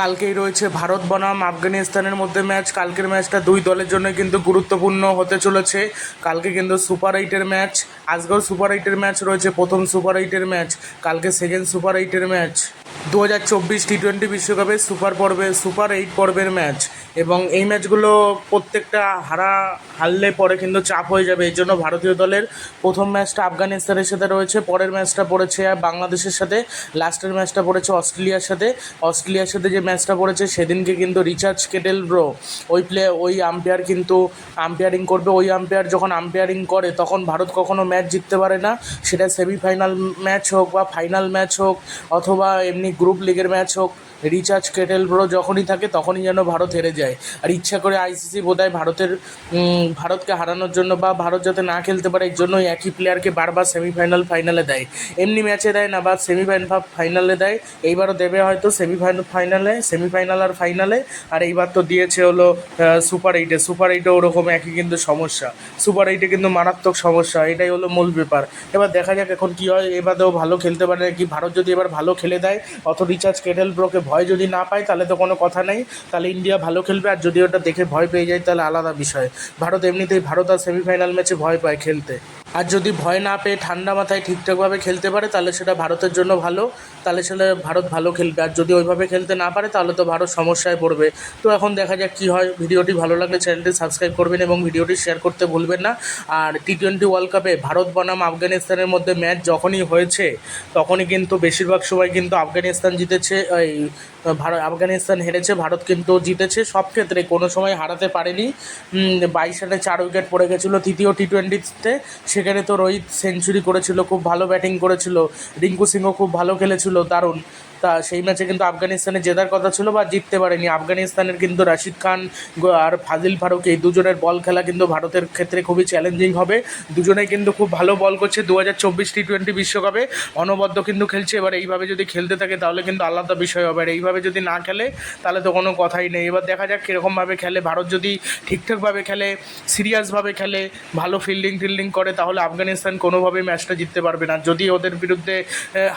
কালকেই রয়েছে ভারত বনাম আফগানিস্তানের মধ্যে ম্যাচ। কালকের ম্যাচটা দুই দলের জন্য কিন্তু গুরুত্বপূর্ণ হতে চলেছে। কালকে কিন্তু সুপার এইটের ম্যাচ। আজকেও সুপার এইটের ম্যাচ রয়েছে, প্রথম সুপার এইটের ম্যাচ। কালকে সেকেন্ড সুপার এইটের ম্যাচ। দু হাজার চব্বিশ টি টোয়েন্টি বিশ্বকাপের সুপার পর্বে, সুপার এইট পর্বের ম্যাচ। এবং এই ম্যাচগুলো প্রত্যেকটা হারা হারলে পরে কিন্তু চাপ হয়ে যাবে। এই জন্য ভারতীয় দলের প্রথম ম্যাচটা আফগানিস্তানের সাথে রয়েছে, পরের ম্যাচটা পড়েছে বাংলাদেশের সাথে, লাস্টের ম্যাচটা পড়েছে অস্ট্রেলিয়ার সাথে। অস্ট্রেলিয়ার সাথে যে ম্যাচটা পড়েছে সেদিনকে কিন্তু রিচার্জ কেটেল ব্রো, ওই প্লে, ওই আম্পায়ার কিন্তু আম্পায়ারিং করবে। ওই আম্পায়ার যখন আম্পায়ারিং করে, তখন ভারত কখনো ম্যাচ জিততে পারে না। সেটা সেমিফাইনাল ম্যাচ হোক বা ফাইনাল ম্যাচ হোক অথবা এমনি গ্রুপ লিগের ম্যাচ হোক রিচার্জ কেটেল ব্রো যখনই থাকে তখনই যেন ভারত হেরে যায়। আর ইচ্ছা করে আইসিসি বোধহয় ভারতের ভারতকে হারানোর জন্য বা ভারত যাতে না খেলতে পারে এর জন্য একই প্লেয়ারকে বারবার সেমিফাইনাল ফাইনালে দেয়। এমনি ম্যাচে দেয় না বা সেমিফাইনাল ফাইনালে দেয়। এইবারও দেবে হয়তো সেমিফাইনাল ফাইনালে সেমিফাইনাল আর ফাইনালে আর এইবার তো দিয়েছে হলো সুপার এইটে সুপার এইটে ওরকম একই কিন্তু সমস্যা। সুপার এইটে কিন্তু মারাত্মক সমস্যা। এটাই হলো মূল ব্যাপার। এবার দেখা যাক এখন কী হয়। এবারেও ভালো খেলতে পারে কি ভারত যদি এবার ভালো খেলে দেয়, অত রিচার্জ কেটেল ব্রোকে ভয় যদি না পায়, তাহলে তো কোনো কথা নেই। তাহলে ইন্ডিয়া ভালো খেলবে আর যদি ওটা দেখে ভয় পেয়ে যায়, তাহলে আলাদা বিষয়। ভারত এমনিতেই ভারত আর সেমিফাইনাল ম্যাচে ভয় পায় খেলতে। আর যদি ভয় না পেয়ে ঠান্ডা মাথায় ঠিকঠাকভাবে খেলতে পারে, তাহলে সেটা ভারতের জন্য ভালো। তাহলে সেটা ভারত ভালো খেলবে। আর যদি ওইভাবে খেলতে না পারে, তাহলে তো ভারত সমস্যায় পড়বে। তো এখন দেখা যাক কী হয়। ভিডিওটি ভালো লাগলে চ্যানেলটি সাবস্ক্রাইব করবেন এবং ভিডিওটি শেয়ার করতে ভুলবেন না। আর টি টোয়েন্টি ওয়ার্ল্ড কাপে ভারত বনাম আফগানিস্তানের মধ্যে ম্যাচ যখনই হয়েছে, তখনই কিন্তু বেশিরভাগ সময় কিন্তু আফগানিস্তান জিতেছে, এই ভারত আফগানিস্তান হেরেছে, ভারত কিন্তু জিতেছে। সব ক্ষেত্রে কোনো সময় হারাতে পারেনি। বাইশ রানে চার উইকেট পড়ে গেছিল তৃতীয় টি টোয়েন্টিতে সেখানে তো রোহিত সেঞ্চুরি করেছিল, খুব ভালো ব্যাটিং করেছিল, রিঙ্কু সিংও খুব ভালো খেলেছিল, দারুণ। তা সেই ম্যাচে কিন্তু আফগানিস্তানে জেতার কথা ছিল বা জিততে পারেনি। আফগানিস্তানের কিন্তু রাশিদ খান আর ফাজিল ফারুক এই দুজনের বল খেলা কিন্তু ভারতের ক্ষেত্রে খুবই চ্যালেঞ্জিং হবে। দুজনেই কিন্তু খুব ভালো বল করছে দু হাজার চব্বিশ টি টোয়েন্টি বিশ্বকাপে। অনবদ্য কিন্তু খেলছে। এবার এইভাবে যদি খেলতে থাকে তাহলে কিন্তু আলাদা বিষয় হবে। আর এইভাবে যদি না খেলে তাহলে তো কোনো কথাই নেই। এবার দেখা যাক কীরকমভাবে খেলে। ভারত যদি ঠিকঠাকভাবে খেলে সিরিয়াসভাবে খেলে, ভালো ফিল্ডিং ফিল্ডিং করে, তাহলে আফগানিস্তান কোনোভাবেই ম্যাচটা জিততে পারবে না। যদি ওদের বিরুদ্ধে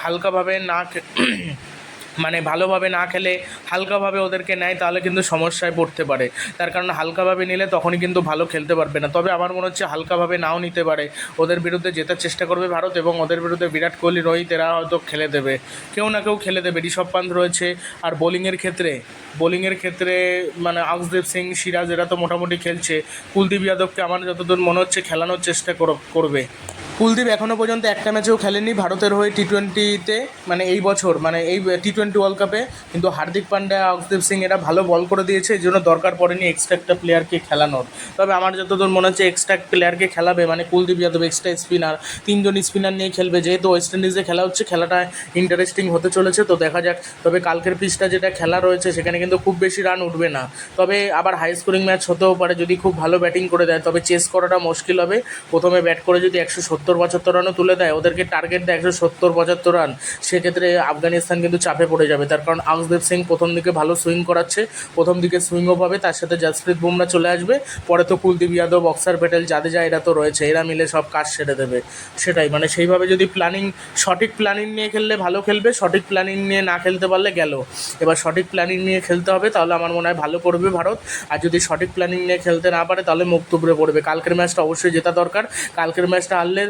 হালকাভাবে না মানে ভালোভাবে না খেলে হালকাভাবে ওদেরকে নেয়, তাহলে কিন্তু সমস্যায় পড়তে পারে। তার কারণ হালকাভাবে নিলে তখনই কিন্তু ভালো খেলতে পারবে না। তবে আমার মনে হচ্ছে হালকাভাবে নাও নিতে পারে। ওদের বিরুদ্ধে জেতার চেষ্টা করবে ভারত এবং ওদের বিরুদ্ধে বিরাট কোহলি, রোহিত, এরা হয়তো খেলে দেবে। কেউ না কেউ খেলে দেবে। ঋষভ পান্ত রয়েছে। আর বোলিংয়ের ক্ষেত্রে বোলিংয়ের ক্ষেত্রে মানে আউসদীপ সিং, সিরাজ, এরা তো মোটামুটি খেলছে। কুলদীপ যাদবকে আমার যতদূর মনে হচ্ছে খেলানোর চেষ্টা করবে। কুলদীপ এখনও পর্যন্ত একটা ম্যাচেও খেলেনি ভারতের হয়ে টি টোয়েন্টিতে মানে এই বছর মানে এই টি টোয়েন্টি ওয়ার্ল্ড কাপে কিন্তু হার্দিক পান্ডা অক্ষদীপ সিং এরা ভালো বল করে দিয়েছে, এই জন্য দরকার পড়েনি এক্সট্রা একটা প্লেয়ারকে খেলানোর। তবে আমার যতদূর মনে হচ্ছে এক্সট্রা প্লেয়ারকে খেলাবে মানে কুলদীপ যাদব এক্সট্রা স্পিনার তিনজন স্পিনার নিয়ে খেলবে। যেহেতু ওয়েস্ট ইন্ডিজে খেলা হচ্ছে, খেলাটা ইন্টারেস্টিং হতে চলেছে, তো দেখা যাক। তবে কালকের পিচটা যেটা খেলা রয়েছে, সেখানে কিন্তু খুব বেশি রান উঠবে না। তবে আবার হাই স্কোরিং ম্যাচ হতেও পারে, যদি খুব ভালো ব্যাটিং করে দেয়, তবে চেস করাটা মুশকিল হবে। প্রথমে ব্যাট করে যদি একশো সত্তর সত্তর, পঁচাত্তর রানও তুলে দেয়। ওদেরকে টার্গেট দেয় একশো সত্তর, পঁচাত্তর রান। সেক্ষেত্রে আফগানিস্তান কিন্তু চাপে পড়ে যাবে। তার কারণ আউসদীপ সিং প্রথম দিকে ভালো সুইং করাচ্ছে। প্রথম দিকে সুইংও পাবে, তার সাথে জাসপ্রীত বুমরা চলে আসবে। পরে তো কুলদীপ যাদব, অক্সার প্যাটেল জাদেজা এরা তো রয়েছে। এরা মিলে সব কাজ সেরে দেবে। সেটাই মানে সেইভাবে যদি প্ল্যানিং সঠিক প্ল্যানিং নিয়ে খেললে ভালো খেলবে, সঠিক প্ল্যানিং নিয়ে না খেলতে পারলে গেল। এবার সঠিক প্ল্যানিং নিয়ে খেলতে হবে, তাহলে আমার মনে হয় ভালো করবে ভারত। আর যদি সঠিক প্ল্যানিং নিয়ে খেলতে না পারে, তাহলে মুখ তুবড়ে পড়বে। কালকের ম্যাচটা অবশ্যই জেতা দরকার। কালকের ম্যাচটা হারলে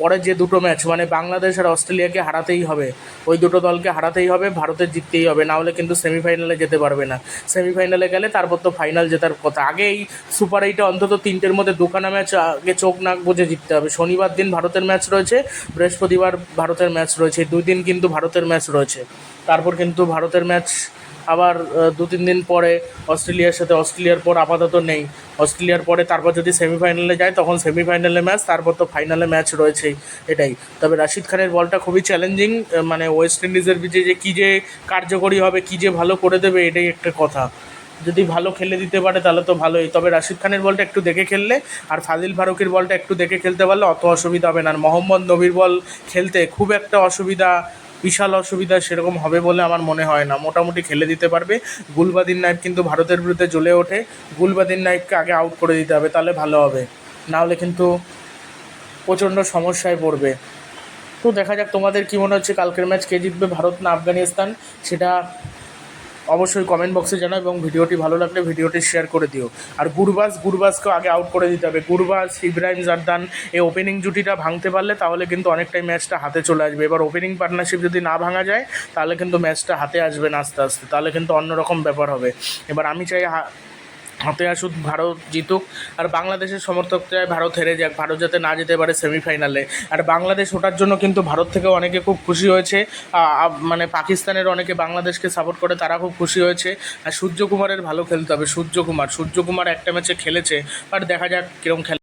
পরের যে দুটো ম্যাচ মানে বাংলাদেশ আর অস্ট্রেলিয়াকে হারাতেই হবে। ওই দুটো দলকে হারাতেই হবে, ভারতের জিততেই হবে, না হলে কিন্তু সেমিফাইনালে যেতে পারবে না। সেমিফাইনালে গেলে তারপর তো ফাইনাল জেতার কথা। আগে এই সুপার এইটে অন্তত তিনটের মধ্যে দুখানা ম্যাচ আগে চোখ নাক বুঝে জিততে হবে। শনিবার দিন ভারতের ম্যাচ রয়েছে, বৃহস্পতিবার ভারতের ম্যাচ রয়েছে দুই দিন কিন্তু ভারতের ম্যাচ রয়েছে। তারপর কিন্তু ভারতের ম্যাচ আবার দু তিন দিন পরে অস্ট্রেলিয়ার সাথে, অস্ট্রেলিয়ার পর আপাতত নেই। অস্ট্রেলিয়ার পরে তারপর যদি সেমিফাইনালে যায়, তখন সেমিফাইনালে ম্যাচ তারপর তো ফাইনালে ম্যাচ রয়েছেই এটাই। তবে রাশিদ খানের বলটা খুবই চ্যালেঞ্জিং মানে ওয়েস্ট ইন্ডিজের বিজে যে কী যে কার্যকরী হবে, কী যে ভালো করে দেবে, এটাই একটা কথা। যদি ভালো খেলে দিতে পারে, তাহলে তো ভালোই। তবে রাশিদ খানের বলটা একটু দেখে খেললে, আর ফাজিল ফারুকের বলটা একটু দেখে খেলতে পারলে অত অসুবিধা হবে না। আর মোহাম্মদ নবীর বল খেলতে খুব একটা অসুবিধা বিশাল অসুবিধা সেরকম হবে বলে আমার মনে হয় না। মোটামুটি খেলে দিতে পারবে। গুলবাদিন নাইফ কিন্তু ভারতের বিরুদ্ধে জ্বলে ওঠে। গুলবাদিন নাইফকে আগে আউট করে দিতে হবে, তাহলে ভালো হবে। নাহলে কিন্তু প্রচণ্ড সমস্যায় পড়বে। তো দেখা যাক তোমাদের কী মনে হচ্ছে, কালকের ম্যাচ কে জিতবে ভারত না আফগানিস্তান? সেটা অবশ্যই কমেন্ট বক্সে জানাও এবং ভিডিওটি ভালো লাগলে ভিডিওটি শেয়ার করে দিও। আর গুরুবাস গুরবাজকেও আগে আউট করে দিতে হবে। গুরুবাস, ইব্রাহিম জারদান, এই ওপেনিং জুটিটা ভাঙতে পারলে তাহলে কিন্তু অনেকটাই ম্যাচটা হাতে চলে আসবে। এবার ওপেনিং পার্টনারশিপ যদি না ভাঙা যায়, তাহলে কিন্তু ম্যাচটা হাতে আসবে না আস্তে আস্তে। তাহলে কিন্তু অন্যরকম ব্যাপার হবে। এবার আমি চাই হাতে আসুক, ভারত জিতুক। আর বাংলাদেশের সমর্থক চায় ভারত হেরে যাক, ভারত যাতে না যেতে পারে সেমিফাইনালে। আর বাংলাদেশ ওঠার জন্য কিন্তু ভারত থেকে অনেকে খুব খুশি হয়েছে। মানে পাকিস্তানের অনেকে বাংলাদেশকে সাপোর্ট করে, তারা খুব খুশি হয়েছে। আর সূর্যকুমারের ভালো খেলতে হবে, সূর্যকুমার সূর্যকুমার একটা ম্যাচে খেলেছে, আর দেখা যাক কীরকম খেলে।